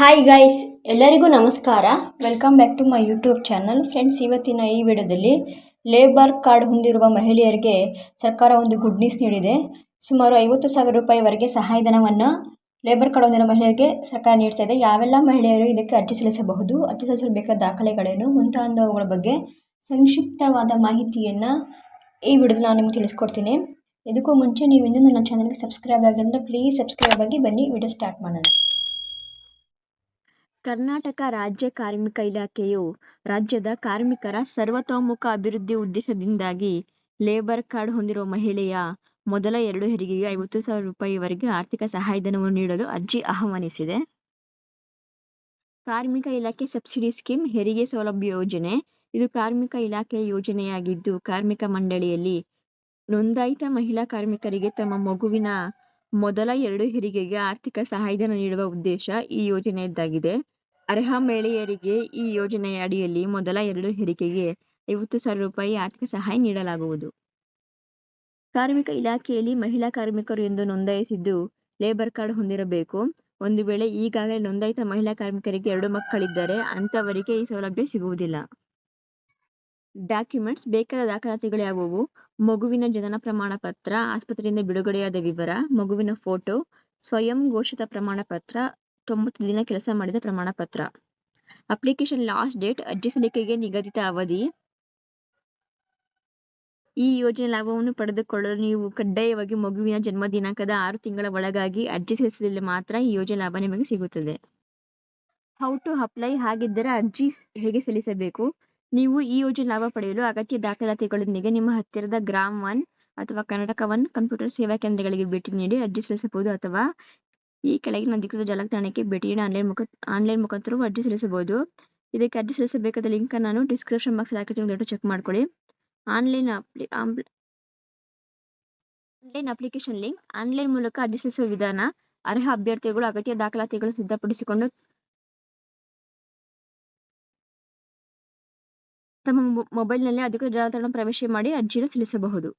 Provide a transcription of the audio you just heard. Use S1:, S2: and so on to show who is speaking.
S1: Hi guys ಎಲ್ಲರಿಗೂ ನಮಸ್ಕಾರ. Welcome back to my YouTube channel friends ಇವತ್ತಿನ ಈ ವಿಡಿಯೋದಲ್ಲಿ ಲೇಬರ್ ಕಾರ್ಡ್ ಹೊಂದಿರುವ ಮಹಿಳೆಯರಿಗೆ ಸರ್ಕಾರ ಒಂದು ಗುಡ್ ನ್ಯೂಸ್ ನೀಡಿದೆ. ಸುಮಾರು ಐವತ್ತು ಸಾವಿರ ರೂಪಾಯಿವರೆಗೆ ಸಹಾಯಧನವನ್ನು ಲೇಬರ್ ಕಾರ್ಡ್ ಹೊಂದಿರುವ ಮಹಿಳೆಯರಿಗೆ ಸರ್ಕಾರ ನೀಡ್ತಾ ಇದೆ. ಯಾವೆಲ್ಲ ಮಹಿಳೆಯರು ಇದಕ್ಕೆ ಅರ್ಜಿ ಸಲ್ಲಿಸಬಹುದು, ಅರ್ಜಿ ಸಲ್ಲಿಸಬೇಕಾದ ದಾಖಲೆಗಳೇನು, ಮುಂತಾದವುಗಳ ಬಗ್ಗೆ ಸಂಕ್ಷಿಪ್ತವಾದ ಮಾಹಿತಿಯನ್ನು ಈ ವಿಡಿಯೋದಲ್ಲಿ ನಾನು ನಿಮಗೆ ತಿಳಿಸ್ಕೊಡ್ತೀನಿ. ಇದಕ್ಕೂ ಮುಂಚೆ ನೀವು ಇನ್ನೂ ನನ್ನ ಚಾನಲ್ಗೆ ಸಬ್ಸ್ಕ್ರೈಬ್ ಆಗಿಲ್ಲ ಪ್ಲೀಸ್ ಸಬ್ಸ್ಕ್ರೈಬ್ ಆಗಿ ಬನ್ನಿ. ವಿಡಿಯೋ ಸ್ಟಾರ್ಟ್ ಮಾಡೋಣ.
S2: ಕರ್ನಾಟಕ ರಾಜ್ಯ ಕಾರ್ಮಿಕ ಇಲಾಖೆಯು ರಾಜ್ಯದ ಕಾರ್ಮಿಕರ ಸರ್ವತೋಮುಖ ಅಭಿವೃದ್ಧಿ ಉದ್ದೇಶದಿಂದಾಗಿ ಲೇಬರ್ ಕಾರ್ಡ್ ಹೊಂದಿರುವ ಮಹಿಳೆಯ ಮೊದಲ ಎರಡು ಹೆರಿಗೆಗೆ ಐವತ್ತು ಸಾವಿರ ರೂಪಾಯಿವರೆಗೆ ಆರ್ಥಿಕ ಸಹಾಯಧನವನ್ನು ನೀಡಲು ಅರ್ಜಿ ಆಹ್ವಾನಿಸಿದೆ. ಕಾರ್ಮಿಕ ಇಲಾಖೆ ಸಬ್ಸಿಡಿ ಸ್ಕೀಮ್ ಹೆರಿಗೆ ಸೌಲಭ್ಯ ಯೋಜನೆ. ಇದು ಕಾರ್ಮಿಕ ಇಲಾಖೆಯ ಯೋಜನೆಯಾಗಿದ್ದು, ಕಾರ್ಮಿಕ ಮಂಡಳಿಯಲ್ಲಿ ನೋಂದಾಯಿತ ಮಹಿಳಾ ಕಾರ್ಮಿಕರಿಗೆ ತಮ್ಮ ಮಗುವಿನ ಮೊದಲ ಎರಡು ಹೆರಿಗೆಗೆ ಆರ್ಥಿಕ ಸಹಾಯಧನ ನೀಡುವ ಉದ್ದೇಶ ಈ ಯೋಜನೆಯದ್ದಾಗಿದೆ. ಅರ್ಹ ಮಹಿಳೆಯರಿಗೆ ಈ ಯೋಜನೆಯ ಅಡಿಯಲ್ಲಿ ಮೊದಲ ಎರಡು ಹೆರಿಗೆಗೆ ಐವತ್ತು ಸಾವಿರ ರೂಪಾಯಿ ಆರ್ಥಿಕ ಸಹಾಯ ನೀಡಲಾಗುವುದು. ಕಾರ್ಮಿಕ ಇಲಾಖೆಯಲ್ಲಿ ಮಹಿಳಾ ಕಾರ್ಮಿಕರು ಎಂದು ನೋಂದಾಯಿಸಿದ್ದು ಲೇಬರ್ ಕಾರ್ಡ್ ಹೊಂದಿರಬೇಕು. ಒಂದು ವೇಳೆ ಈಗಾಗಲೇ ನೋಂದಾಯಿತ ಮಹಿಳಾ ಕಾರ್ಮಿಕರಿಗೆ ಎರಡು ಮಕ್ಕಳಿದ್ದರೆ ಅಂತವರಿಗೆ ಈ ಸೌಲಭ್ಯ ಸಿಗುವುದಿಲ್ಲ. ಡಾಕ್ಯುಮೆಂಟ್ಸ್ ಬೇಕಾದ ದಾಖಲಾತಿಗಳು ಯಾವುವು ಮಗುವಿನ ಜನನ ಪ್ರಮಾಣ ಪತ್ರ ಆಸ್ಪತ್ರೆಯಿಂದ ಬಿಡುಗಡೆಯಾದ ವಿವರ, ಮಗುವಿನ ಫೋಟೋ, ಸ್ವಯಂ ಘೋಷಿತ ಪ್ರಮಾಣ ಪತ್ರ ತೊಂಬತ್ತು ದಿನ ಕೆಲಸ ಮಾಡಿದ ಪ್ರಮಾಣ ಪತ್ರ ಅಪ್ಲಿಕೇಶನ್ ಲಾಸ್ಟ್ ಡೇಟ್ ಅರ್ಜಿ ಸಲ್ಲಿಕೆಗೆ ನಿಗದಿತ ಅವಧಿ. ಈ ಯೋಜನೆ ಲಾಭವನ್ನು ಪಡೆದುಕೊಳ್ಳಲು ನೀವು ಕಡ್ಡಾಯವಾಗಿ ಮಗುವಿನ ಜನ್ಮ ದಿನಾಂಕದ ಆರು ತಿಂಗಳ ಒಳಗಾಗಿ ಅರ್ಜಿ ಸಲ್ಲಿಸಿದಲ್ಲಿ ಮಾತ್ರ ಈ ಯೋಜನೆ ಲಾಭ ನಿಮಗೆ ಸಿಗುತ್ತದೆ. ಹೌ ಟು ಅಪ್ಲೈ ಹಾಗಿದ್ದರೆ ಅರ್ಜಿ ಹೇಗೆ ಸಲ್ಲಿಸಬೇಕು? ನೀವು ಈ ಯೋಜನೆ ಲಾಭ ಪಡೆಯಲು ಅಗತ್ಯ ದಾಖಲಾತಿಗಳೊಂದಿಗೆ ನಿಮ್ಮ ಹತ್ತಿರದ ಗ್ರಾಮ್ ಒನ್ ಅಥವಾ ಕರ್ನಾಟಕ ಒನ್ ಕಂಪ್ಯೂಟರ್ ಸೇವಾ ಕೇಂದ್ರಗಳಿಗೆ ಭೇಟಿ ನೀಡಿ ಅರ್ಜಿ ಸಲ್ಲಿಸಬಹುದು ಅಥವಾ ಈ ಕೆಳಗಿನ ಅಧಿಕೃತ ಜಾಲತಾಣಕ್ಕೆ ಭೇಟಿ ನೀಡಿ ಆನ್ಲೈನ್ ಮುಖ, ಆನ್ಲೈನ್ ಮುಖಾಂತರವೂ ಅರ್ಜಿ ಸಲ್ಲಿಸಬಹುದು. ಇದಕ್ಕೆ ಅರ್ಜಿ ಸಲ್ಲಿಸಬೇಕಾದ ಲಿಂಕ್ ನಾನು ಡಿಸ್ಕ್ರಿಪ್ಷನ್ ಬಾಕ್ಸ್ ಹಾಕಿರ್ತೀನಿ ದಯವಿಟ್ಟು ಚೆಕ್ ಮಾಡ್ಕೊಳ್ಳಿ. ಆನ್ಲೈನ್ ಅಪ್ಲಿ ಆನ್ಲೈನ್ ಅಪ್ಲಿಕೇಶನ್ ಲಿಂಕ್ ಆನ್ಲೈನ್ ಮೂಲಕ ಅರ್ಜಿ ಸಲ್ಲಿಸುವ ವಿಧಾನ, ಅರ್ಹ ಅಭ್ಯರ್ಥಿಗಳು, ಅಗತ್ಯ ದಾಖಲಾತಿಗಳು ಸಿದ್ಧಪಡಿಸಿಕೊಂಡು ತಮ್ಮ ಮೊಬೈಲ್ನಲ್ಲಿ ಅಧಿಕೃತ ಜಾಲತಾಣ ಪ್ರವೇಶ ಮಾಡಿ ಅರ್ಜಿಯನ್ನು ಸಲ್ಲಿಸಬಹುದು.